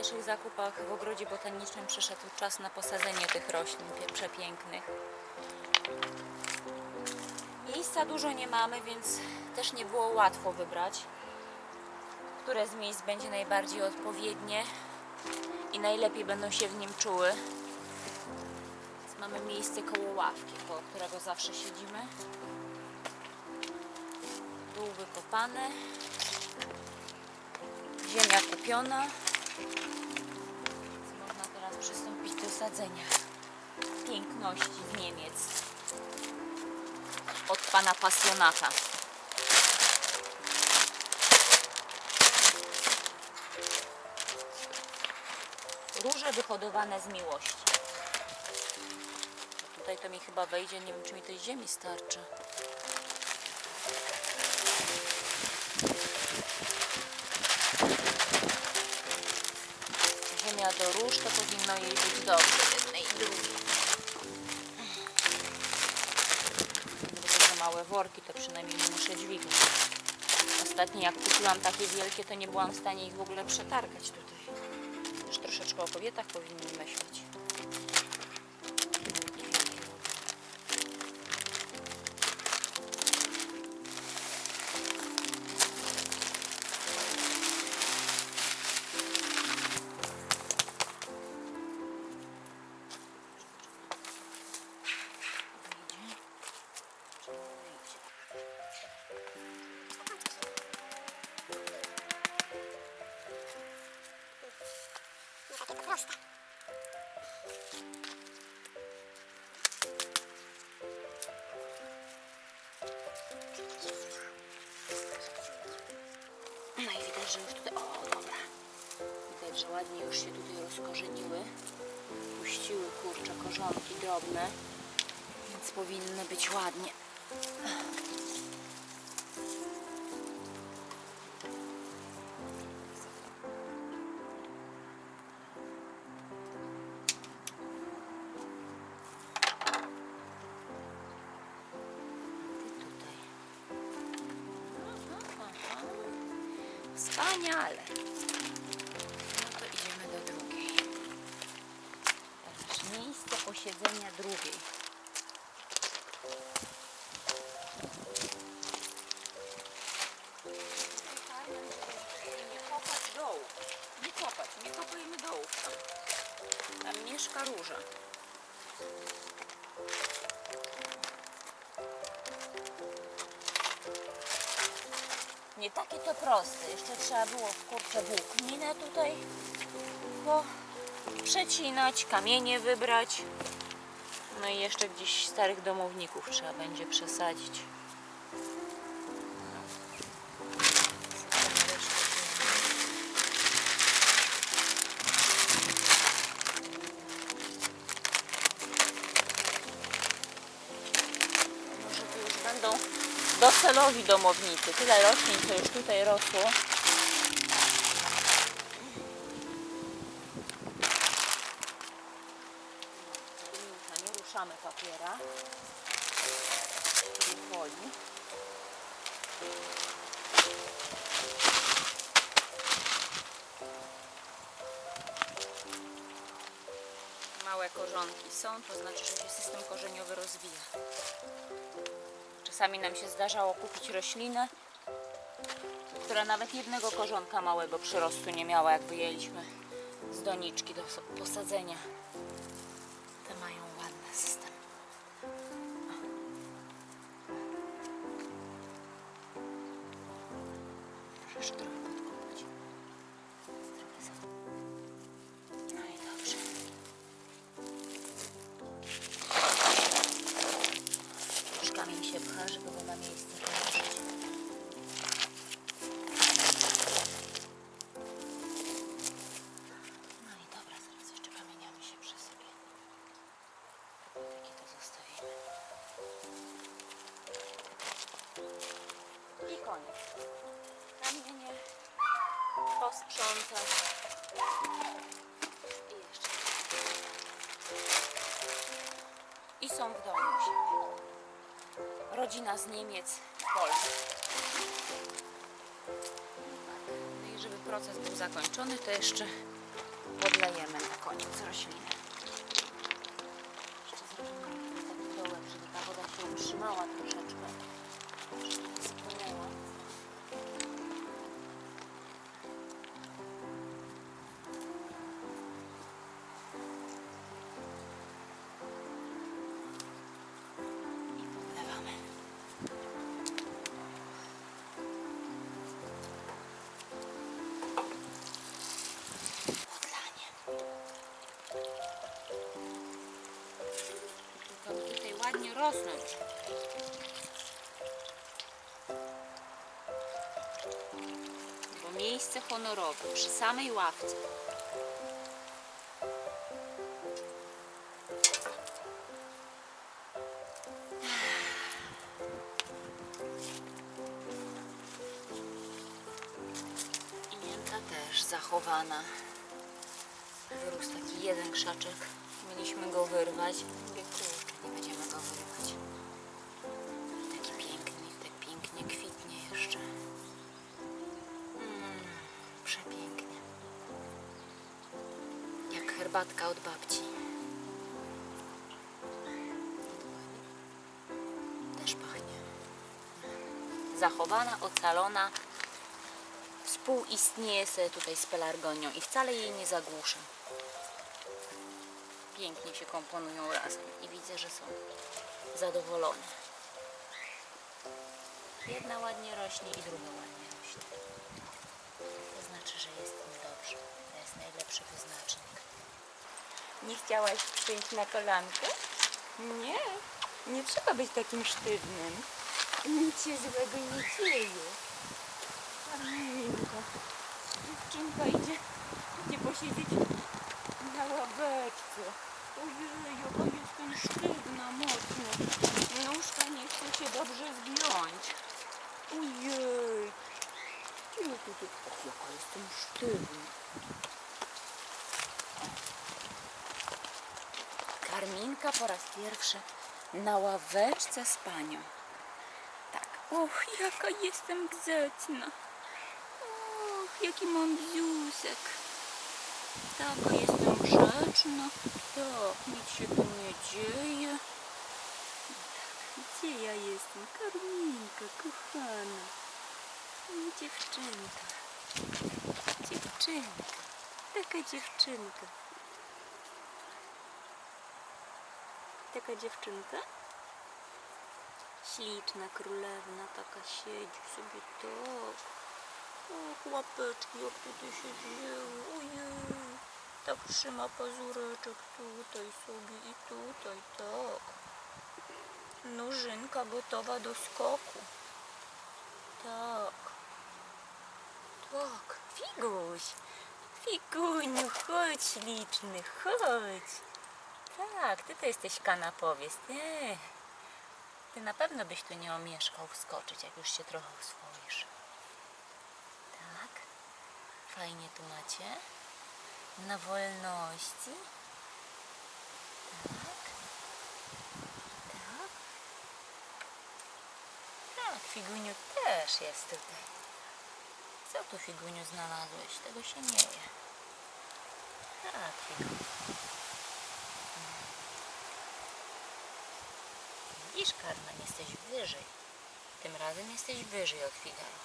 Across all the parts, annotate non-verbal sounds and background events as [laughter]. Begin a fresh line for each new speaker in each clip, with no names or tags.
Wczorajszych zakupach w ogrodzie botanicznym przyszedł czas na posadzenie tych roślin przepięknych. Miejsca dużo nie mamy, więc też nie było łatwo wybrać, które z miejsc będzie najbardziej odpowiednie i najlepiej będą się w nim czuły. Mamy miejsce koło ławki, koło którego zawsze siedzimy. Dół wykopany, ziemia kupiona. Więc można teraz przystąpić do sadzenia piękności z Niemiec od pana pasjonata. Róże wyhodowane z miłości. Tutaj to mi chyba wejdzie, nie wiem czy mi tej ziemi starczy. Ziemia do róż, to powinno jej być dobrze, jednej i drugiej. To małe worki, to przynajmniej nie muszę dźwigać. Ostatnio jak kupiłam takie wielkie, to nie byłam w stanie ich w ogóle przetargać tutaj. Troszeczkę o kobietach powinni myśleć. No i widać, że już tutaj... O, dobra. Widać, że ładnie już się tutaj rozkorzeniły. Puściły kurcze korzonki drobne, więc powinny być ładnie. Wspaniale. No to idziemy do drugiej. Miejsce posiedzenia drugiej. Nie takie to proste. Jeszcze trzeba było kurczę włókninę tutaj po przecinać, kamienie wybrać. No i jeszcze gdzieś starych domowników trzeba będzie przesadzić. Docelowi domownicy. Tyle roślin, co już tutaj rosło. Nie ruszamy papiera. Woli. Małe korzonki są, to znaczy, że się system korzeniowy rozwija. Czasami nam się zdarzało kupić roślinę, która nawet jednego korzonka małego przyrostu nie miała, jak wyjęliśmy z doniczki do posadzenia. Te mają ładny system. Trochę Rodzina z Niemiec w Polsce. No i żeby proces był zakończony, to jeszcze podlejemy na koniec rośliny. Jeszcze zrobimy taki dołek, żeby ta woda się utrzymała troszeczkę. Rosnąć. Bo miejsce honorowe przy samej ławce. Zachowana. Wyrósł taki jeden krzaczek. Mieliśmy go wyrwać. Nie będziemy wyrywać. Taki piękny, tak pięknie kwitnie jeszcze. Mm, przepięknie. Jak herbatka od babci. Też pachnie. Zachowana, ocalona. Współistnieje sobie tutaj z pelargonią i wcale jej nie zagłuszę. Pięknie się komponują razem i widzę, że są zadowolone. Jedna ładnie rośnie i druga ładnie rośnie. To znaczy, że jest im dobrze. To jest najlepszy wyznacznik.
Nie chciałaś przyjść na kolankę? Nie, nie trzeba być takim sztywnym. Nic się złego nie dzieje. Arminka, dziewczynka idzie, idzie posiedzieć na ławeczce. Ojej, jaka jestem sztywna mocno. Nóżka nie chce się dobrze zgiąć. Ojej. Ile tu tu? Och, jaka jestem sztywna.
Karminka po raz pierwszy na ławeczce z panią. Tak.
Och, jaka jestem grzeczna. Och, jaki mam bziusek. Taka jestem grzeczna. Tak, nic się tu nie dzieje. Gdzie ja jestem? Karminka, kochana. Dziewczynka. Dziewczynka. Taka dziewczynka. Taka dziewczynka? Śliczna królewna taka siedzi sobie tak. Och, łapeczki jak tutaj się wzięły. Ojej. Tak trzyma pazureczek tutaj sobie i tutaj, tak. Nożynka gotowa do skoku. Tak. Tak. Figuś. Figuniu, chodź śliczny, chodź.
Tak, ty to jesteś kanapowiec. Nie. Ty na pewno byś tu nie omieszkał wskoczyć, jak już się trochę oswoisz. Tak. Fajnie tu macie. Na wolności. Tak. Tak. Tak, Figuniu też jest tutaj. Co tu Figuniu znalazłeś? Tego się nie je. Tak, Figuniu. Widzisz, Karmen, jesteś wyżej. Tym razem jesteś wyżej od Figaro.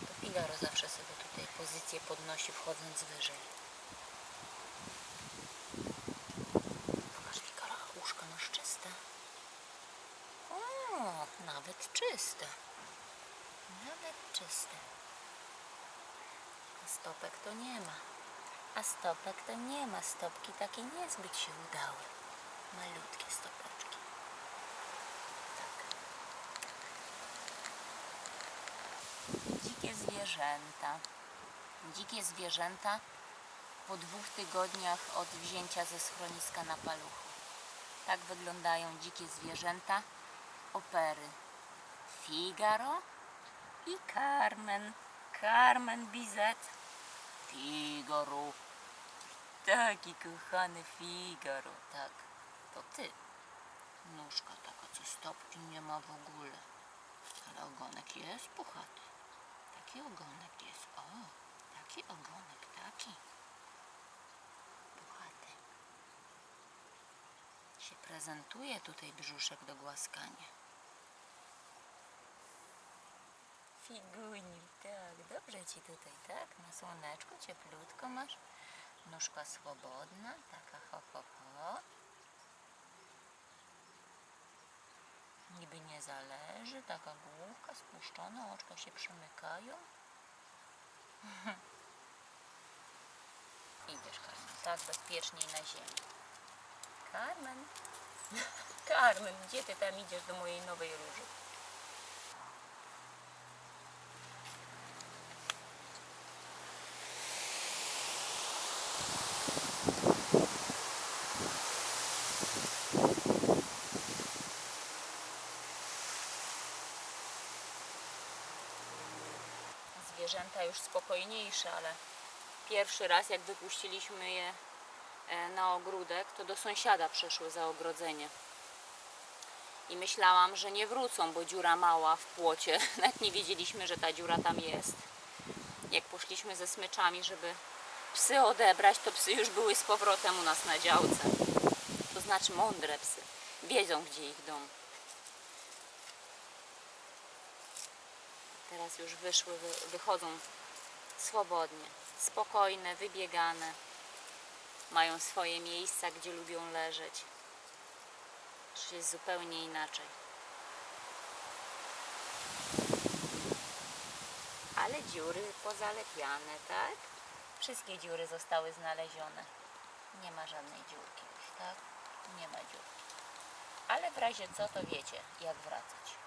To Figaro zawsze sobie tutaj pozycję podnosi, wchodząc wyżej. Pokaż Figaro, łóżko masz czyste. O, nawet czyste. Nawet czyste. A stopek to nie ma. A stopek to nie ma. Stopki takie niezbyt się udały. Malutkie stopeczki. Tak. Dzikie zwierzęta. Dzikie zwierzęta po dwóch tygodniach od wzięcia ze schroniska na paluchu. Tak wyglądają dzikie zwierzęta opery Figaro i Carmen. Carmen Bizet. Figaro. Taki kochany Figaro, tak. To ty. Nóżka taka, co stopki nie ma w ogóle. Ale ogonek jest puchaty. Taki ogonek jest. O, taki ogonek, taki. Puchaty. Się prezentuje tutaj brzuszek do głaskania. Figuni, tak, dobrze ci tutaj, tak? Na słoneczku cieplutko masz. Nóżka swobodna, taka ho, ho, ho. Niby nie zależy, taka główka spuszczona, oczka się przymykają. [laughs] Idziesz, Carmen, tak bezpieczniej na ziemi. Carmen, Carmen, [laughs] gdzie ty tam idziesz do mojej nowej róży? Zwierzęta już spokojniejsze, ale pierwszy raz jak wypuściliśmy je e, na ogródek, to do sąsiada przeszły za ogrodzenie. I myślałam, że nie wrócą, bo dziura mała w płocie. [laughs] Nawet nie wiedzieliśmy, że ta dziura tam jest. Jak poszliśmy ze smyczami, żeby psy odebrać, to psy już były z powrotem u nas na działce. To znaczy mądre psy. Wiedzą, gdzie ich dom. Teraz już wyszły, wy- wychodzą swobodnie, spokojne, wybiegane. Mają swoje miejsca, gdzie lubią leżeć. Już jest zupełnie inaczej. Ale dziury pozalepiane, tak? Wszystkie dziury zostały znalezione. Nie ma żadnej dziurki już, tak? Nie ma dziurki. Ale w razie co, to wiecie, jak wracać.